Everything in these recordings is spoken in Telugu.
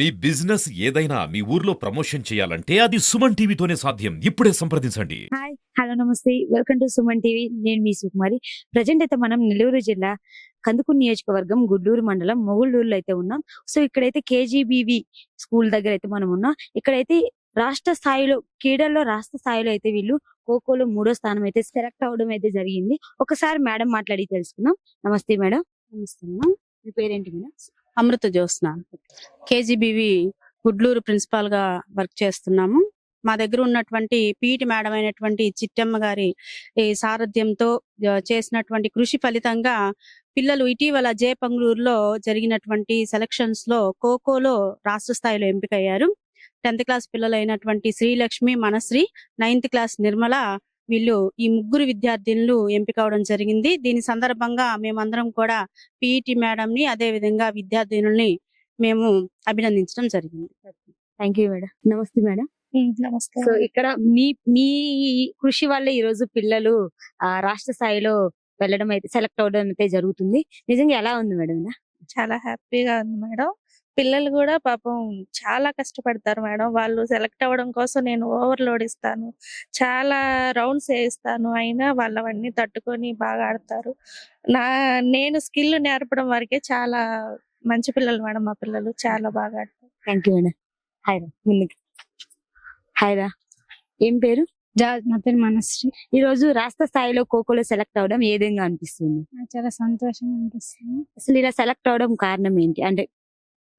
మీ బిజినెస్ ఏదైనా మీ ఊర్లో ప్రమోషన్ చేయాలంటే అది సుమన్ టీవీతోనే సాధ్యం. ఇప్పుడే సంప్రదించండి. హాయ్ హలో నమస్తే. Welcome to Suman TV. నేను మీ సుకుమారి. ప్రజెంట్ అయితే మనం నెల్లూరు జిల్లా కందుకూరు నియోజకవర్గం గుడ్లూరు మండలం మొగుళ్ళూరులో అయితే ఉన్నాం. సో ఇక్కడైతే కేజీబీవి స్కూల్ దగ్గర అయితే మనం ఉన్నాం. ఇక్కడైతే రాష్ట్ర స్థాయిలో క్రీడల్లో రాష్ట్ర స్థాయిలో అయితే వీళ్ళు ఖోఖోలో మూడో స్థానం అయితే సెలెక్ట్ అవడం అయితే జరిగింది. ఒకసారి మేడం మాట్లాడి తెలుసుకుందాం. నమస్తే మేడం. నమస్తే మేడం. మీ పేరేంటి మేడం? అమృత జ్యోత్స్న. కేజీబీవి గుడ్లూరు ప్రిన్సిపాల్గా వర్క్ చేస్తున్నాము. మా దగ్గర ఉన్నటువంటి పీటి మేడం అయినటువంటి చిట్టమ్మ గారి సారథ్యంతో చేసినటువంటి కృషి ఫలితంగా పిల్లలు ఇటీవల జయపంగులూరులో జరిగినటువంటి సెలక్షన్స్లో ఖోఖోలో రాష్ట్ర స్థాయిలో ఎంపికయ్యారు. టెన్త్ క్లాస్ పిల్లలైనటువంటి శ్రీలక్ష్మి మనశ్రీ నైన్త్ క్లాస్ నిర్మల వీళ్ళు ఈ ముగ్గురు విద్యార్థినులు ఎంపిక అవడం జరిగింది. దీని సందర్భంగా మేమందరం కూడా పీఈటి మేడం ని అదే విధంగా విద్యార్థినుల్ని మేము అభినందించడం జరిగింది. Thank you madam. నమస్తే మేడం. నమస్తే. సో ఇక్కడ మీ మీ కృషి వల్ల ఈ రోజు పిల్లలు ఆ రాష్ట్ర స్థాయిలో వెళ్ళడం అయితే సెలెక్ట్ అవడం అయితే జరుగుతుంది. నిజంగా ఎలా ఉంది మేడం? చాలా హ్యాపీగా ఉంది మేడం. పిల్లలు కూడా పాపం చాలా కష్టపడతారు మేడం. వాళ్ళు సెలెక్ట్ అవ్వడం కోసం నేను ఓవర్లోడ్ ఇస్తాను. చాలా రౌండ్స్ వేయిస్తాను. అయినా వాళ్ళు అవన్నీ తట్టుకొని బాగా ఆడతారు. నా నేను స్కిల్ నేర్పడం వరకే చాలా మంచి పిల్లలు మేడం మా పిల్లలు. చాలా బాగా ఆడతారు. Thank you madam. హాయ్ రా ముందుకి. హాయ్ రా. ఏం పేరు? నా పేరు మనశ్రీ. ఈ రోజు రాష్ట్ర స్థాయిలో ఖోఖోలో సెలెక్ట్ అవడం ఏ విధంగా అనిపిస్తుంది? నాకు చాలా సంతోషంగా అనిపిస్తుంది. అసలు ఇలా సెలెక్ట్ అవడం కారణం ఏంటి? అంటే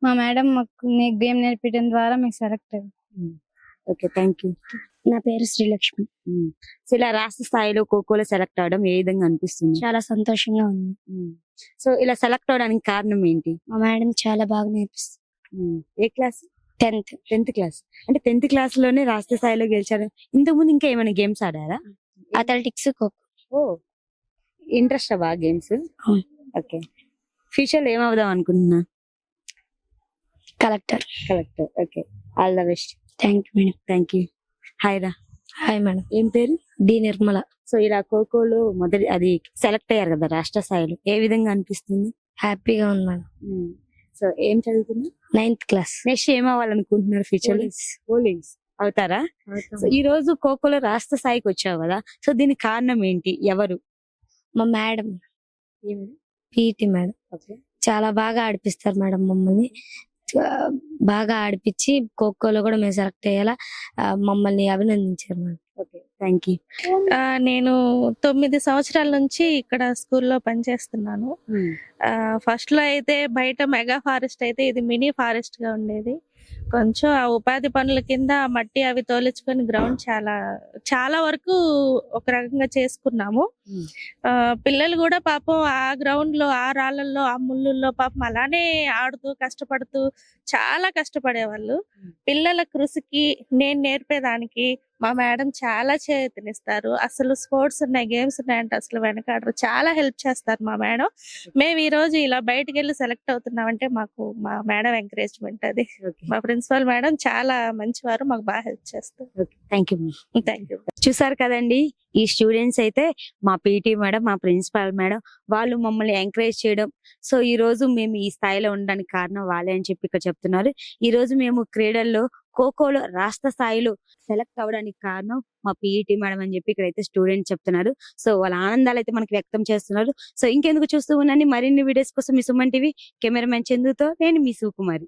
మా మేడం మాకు గేమ్ నేర్పించడం ద్వారా మీకు సెలెక్ట్ అయ్యింది ఓకే థ్యాంక్ యూ. నా పేరు శ్రీలక్ష్మి. సో ఇలా రాష్ట్ర స్థాయిలో ఖోఖోలో సెలెక్ట్ అవడం ఏ విధంగా అనిపిస్తుంది? చాలా సంతోషంగా ఉంది. సో ఇలా సెలెక్ట్ అవడానికి కారణం ఏంటి? మా మేడం చాలా బాగా నేర్పిస్తుంది. ఏ క్లాస్? టెన్త్. Tenth class. అంటే టెన్త్ క్లాస్లోనే రాష్ట్ర స్థాయిలో గెలిచారు. ఇంతకు ముందు ఇంకా ఏమైనా గేమ్స్ ఆడారా? అథ్లెటిక్స్ ఖోఖో. ఓ ఇంట్రెస్ట్ బాగా గేమ్స్. ఓకే. ఫ్యూచర్లో ఏమవుదాం అనుకుంటున్నా? Collector. Collector. Okay. All the best. Thank you madam. Thank you. Hi రా. Hi madam. ఏం పేరు? డి నిర్మల. సో ఇలా ఖోఖోలో మొదటి అది సెలెక్ట్ అయ్యారు కదా రాష్ట్ర స్థాయిలో. ఏ విధంగా అనిపిస్తుంది? హ్యాపీగా ఉంది మేడం. సో ఏం చదువుతున్నా నైన్త్ క్లాస్. నెక్స్ట్ ఏం అవ్వాలనుకుంటున్నారు ఫ్యూచర్ పోలింగ్స్ అవుతారా? సో ఈ రోజు ఖోఖోలో రాష్ట్ర స్థాయికి వచ్చావు కదా సో దీనికి కారణం ఏంటి? ఎవరు? మా మేడం. PT madam. చాలా బాగా ఆడిపిస్తారు మేడం మమ్మల్ని. బాగా ఆడిపించి ఖోఖోలో కూడా మేము సెలెక్ట్ అయ్యేలా మమ్మల్ని అభినందించారు మేడం. Okay thank you. ఆ, నేను తొమ్మిది సంవత్సరాల నుంచి ఇక్కడ స్కూల్లో పనిచేస్తున్నాను. ఫస్ట్లో అయితే బయట మెగా ఫారెస్ట్ అయితే ఇది మినీ ఫారెస్ట్గా ఉండేది. కొంచెం ఆ ఉపాధి పనుల కింద మట్టి అవి తోలించుకొని గ్రౌండ్ చాలా చాలా వరకు ఒక రకంగా చేసుకున్నాము. ఆ, పిల్లలు కూడా పాపం ఆ గ్రౌండ్లో ఆ రాళ్ళల్లో ఆ ముళ్ళుల్లో పాపం అలానే ఆడుతూ కష్టపడుతూ చాలా కష్టపడేవాళ్ళు. పిల్లల కృషికి నేను నేర్పేదానికి మా మేడం చాలా చేతినిస్తారు అసలు స్పోర్ట్స్ ఉన్నాయి గేమ్స్ ఉన్నాయంటే అసలు వెనకాడరు. చాలా హెల్ప్ చేస్తారు మా మేడం. మేము ఈ రోజు ఇలా బయటికి వెళ్ళి సెలెక్ట్ అవుతున్నామంటే మాకు మా మేడం ఎంకరేజ్మెంట్ అది. మా ప్రిన్సిపల్ మేడం చాలా మంచివారు మాకు బాగా హెల్ప్ చేస్తారు. Thank you thank you. చూసారు కదండి ఈ స్టూడెంట్స్ అయితే మా పీటీ మేడం మా ప్రిన్సిపాల్ మేడం వాళ్ళు మమ్మల్ని ఎంకరేజ్ చేయడం. సో ఈ రోజు మేము ఈ స్థాయిలో ఉండడానికి కారణం వాళ్ళే అని చెప్పి ఇక్కడ చెప్తున్నారు. ఈ రోజు మేము క్రీడల్లో ఖోఖోలో రాష్ట్ర స్థాయిలో సెలెక్ట్ అవ్వడానికి కారణం మా పీఈటీ మేడం అని చెప్పి ఇక్కడైతే స్టూడెంట్ చెప్తున్నారు. సో వాళ్ళ ఆనందాలు అయితే మనకి వ్యక్తం చేస్తున్నారు. సో ఇంకెందుకు చూస్తూ ఉన్నాను మరిన్ని వీడియోస్ కోసం మీ సుమన్ టీవీ కెమెరామెన్ చందుతో నేను మీ సుకుమారి.